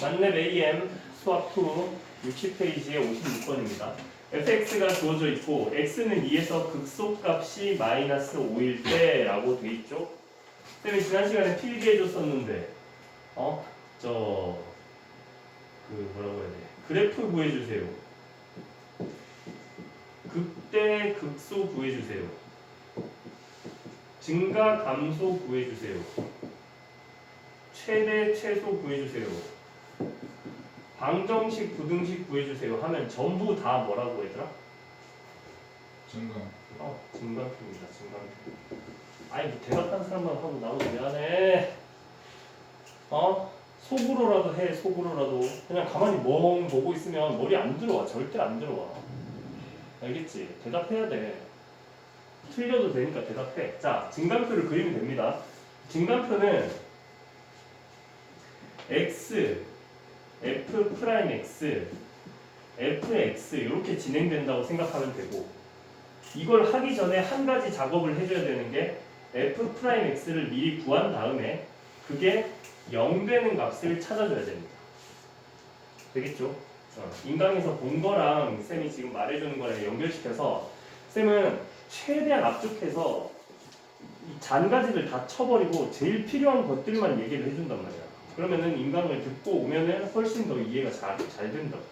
만렙 AM 수학 2 60페이지에 56번입니다. fx가 주어져 있고 x는 2에서 극소값이 마이너스 5일 때라고 돼 있죠. 쌤이 지난 시간에 필기해 줬었는데 어? 저 그 뭐라고 해야 돼? 그래프 구해 주세요. 극대 극소 구해 주세요. 증가 감소 구해 주세요. 최대 최소 구해주세요. 방정식 부등식 구해주세요 하면 전부 다 뭐라고 얘들아? 증강 어 증강표입니다. 증강표. 아이 뭐 대답한 사람만 하고 나도 미안해. 어 속으로라도 해 속으로라도 그냥 가만히 멍 보고 있으면 머리 안 들어와 절대 안 들어와. 알겠지? 대답해야 돼. 틀려도 되니까 대답해. 자 증강표를 그리면 됩니다. 증강표는 x, f 프라임 x, fx 이렇게 진행된다고 생각하면 되고 이걸 하기 전에 한 가지 작업을 해줘야 되는 게 f 프라임 x를 미리 구한 다음에 그게 0 되는 값을 찾아줘야 됩니다. 되겠죠? 어, 인강에서 본 거랑 쌤이 지금 말해주는 거랑 연결시켜서 쌤은 최대한 압축해서 이 잔가지를 다 쳐버리고 제일 필요한 것들만 얘기를 해준단 말이야. 그러면은 인강을 듣고 오면은 훨씬 더 이해가 잘, 잘 된다고.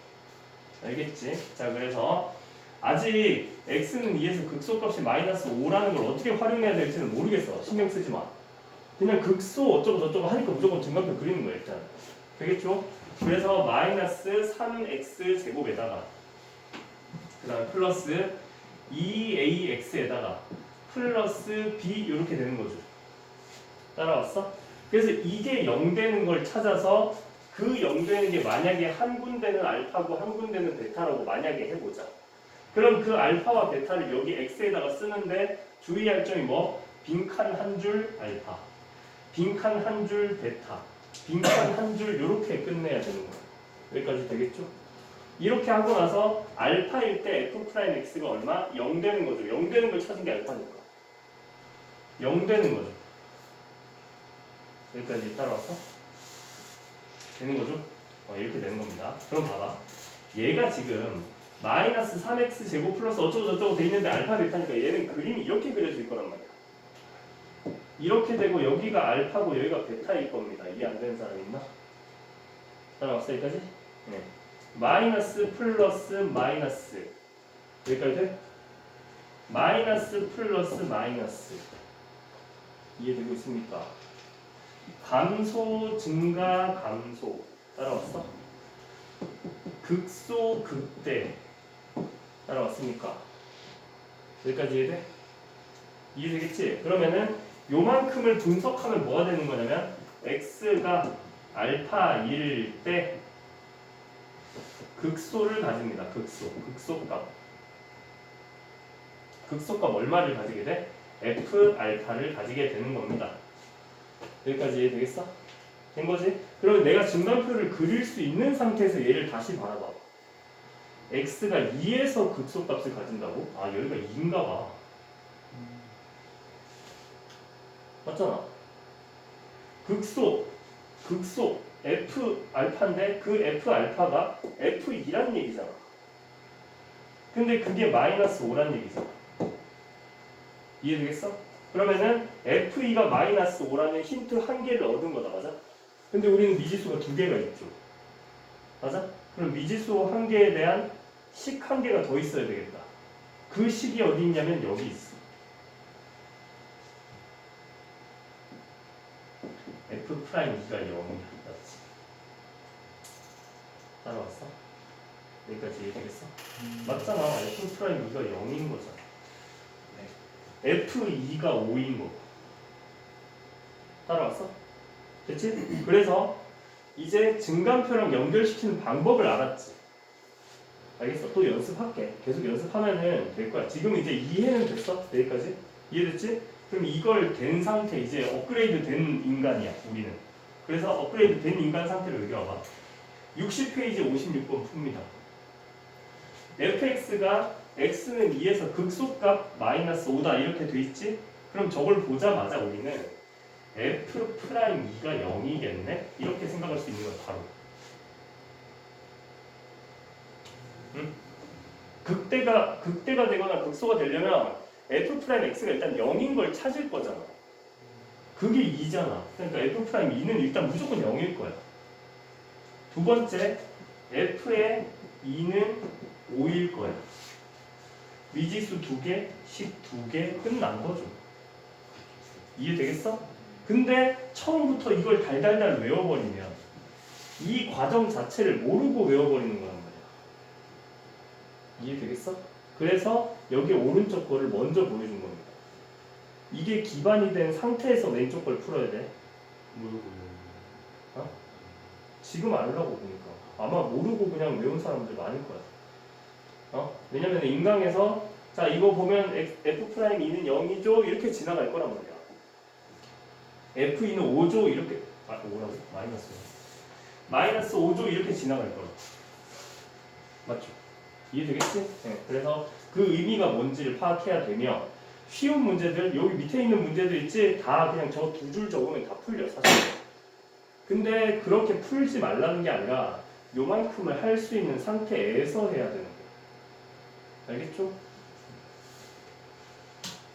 알겠지? 자, 그래서 아직 x는 2에서 극소값이 마이너스 5라는 걸 어떻게 활용해야 될지는 모르겠어. 신경 쓰지 마. 그냥 극소 어쩌고 저쩌고 하니까 무조건 증가표 그리는 거야, 일단. 되겠죠? 그래서 마이너스 3x 제곱에다가 그 다음 플러스 2ax에다가 플러스 b 이렇게 되는 거죠. 따라왔어? 그래서 이게 0 되는 걸 찾아서 그 0 되는 게 만약에 한 군데는 알파고 한 군데는 베타라고 만약에 해보자. 그럼 그 알파와 베타를 여기 x에다가 쓰는데 주의할 점이 뭐? 빈칸 한 줄 알파, 빈칸 한 줄 베타, 빈칸 한 줄 이렇게 끝내야 되는 거야. 여기까지 되겠죠? 이렇게 하고 나서 알파일 때 f 프라임 x가 얼마? 0 되는 거죠. 0 되는 걸 찾은 게 알파니까. 0 되는 거죠. 여기까지 따라왔어? 되는 거죠? 어, 이렇게 되는 겁니다. 그럼 봐봐. 얘가 지금 마이너스 3x 제곱 플러스 어쩌고 저쩌고 돼 있는데 알파 베타니까 얘는 그림이 이렇게 그려질 거란 말이야. 이렇게 되고 여기가 알파고 여기가 베타일 겁니다. 이해 안 되는 사람 있나? 따라왔어 여기까지? 네. 마이너스 플러스 마이너스 여기까지 돼? 마이너스 플러스 마이너스 이해되고 있습니까? 감소 증가 감소 따라왔어? 극소 극대 따라왔습니까? 여기까지 이해돼? 이해되겠지? 그러면은 요만큼을 분석하면 뭐가 되는 거냐면 x가 알파일 때 극소를 가집니다. 극소, 극소값. 극소값 얼마를 가지게 돼? f 알파를 가지게 되는 겁니다. 여기까지 이해 되겠어? 된 거지? 그러면 내가 증간표를 그릴 수 있는 상태에서 얘를 다시 바라봐. x가 2에서 극소값을 가진다고? 아 여기가 2인가 봐. 맞잖아. 극소, 극소, f 알파인데 그 f 알파가 f2란 얘기잖아. 근데 그게 마이너스 5란 얘기잖아. 이해되겠어? 그러면은 f2가 마이너스 5라는 힌트 한 개를 얻은 거다, 맞아? 근데 우리는 미지수가 두 개가 있죠. 맞아? 그럼 미지수 한 개에 대한 식 한 개가 더 있어야 되겠다. 그 식이 어디 있냐면 여기 있어. f 프라임 2가 0이야. 맞지? 따라왔어? 여기까지 이해되겠어? 맞잖아. f 프라임 2가 0인 거잖아. F2가 5인 거고. 따라왔어? 됐지? 그래서 이제 증간표랑 연결시키는 방법을 알았지. 알겠어? 또 연습할게. 계속 연습하면은 될 거야. 지금 이제 이해는 됐어? 여기까지? 이해됐지? 그럼 이걸 된 상태, 이제 업그레이드 된 인간이야, 우리는. 그래서 업그레이드 된 인간 상태를 여기 와봐. 60페이지 56번 풉니다. fx가 x는 2에서 극소값 마이너스 5다 이렇게 돼 있지? 그럼 저걸 보자마자 우리는 f 프라임 2가 0이겠네? 이렇게 생각할 수 있는 거야 바로 극대가 극대가 되거나 극소가 되려면 f 프라임 x가 일단 0인 걸 찾을 거잖아. 그게 2잖아. 그러니까 f 프라임 2는 일단 무조건 0일 거야. 두 번째 f의 2는 5일 거야. 미지수 두 개, 식 두 개 끝난 거죠. 이해되겠어? 근데 처음부터 이걸 달달달 외워버리면 이 과정 자체를 모르고 외워버리는 거란 말이야. 이해되겠어? 그래서 여기 오른쪽 거를 먼저 보여준 겁니다. 이게 기반이 된 상태에서 왼쪽 걸 풀어야 돼. 모르고 지금 알라고 보니까 아마 모르고 그냥 외운 사람들 많을 거야. 어? 왜냐면 인강에서 자 이거 보면 f 프라임 2는 0이죠 이렇게 지나갈 거란 말이야. f 2는 5죠 이렇게 아 5라고 마이너스 마이너스 5죠 이렇게 지나갈 거야. 맞죠? 이해되겠지? 네. 그래서 그 의미가 뭔지를 파악해야 되며 쉬운 문제들 여기 밑에 있는 문제들 있지 다 그냥 저 두 줄 적으면 다 풀려 사실. 근데 그렇게 풀지 말라는 게 아니라 요만큼을 할 수 있는 상태에서 해야 되는 거예요. 알겠죠?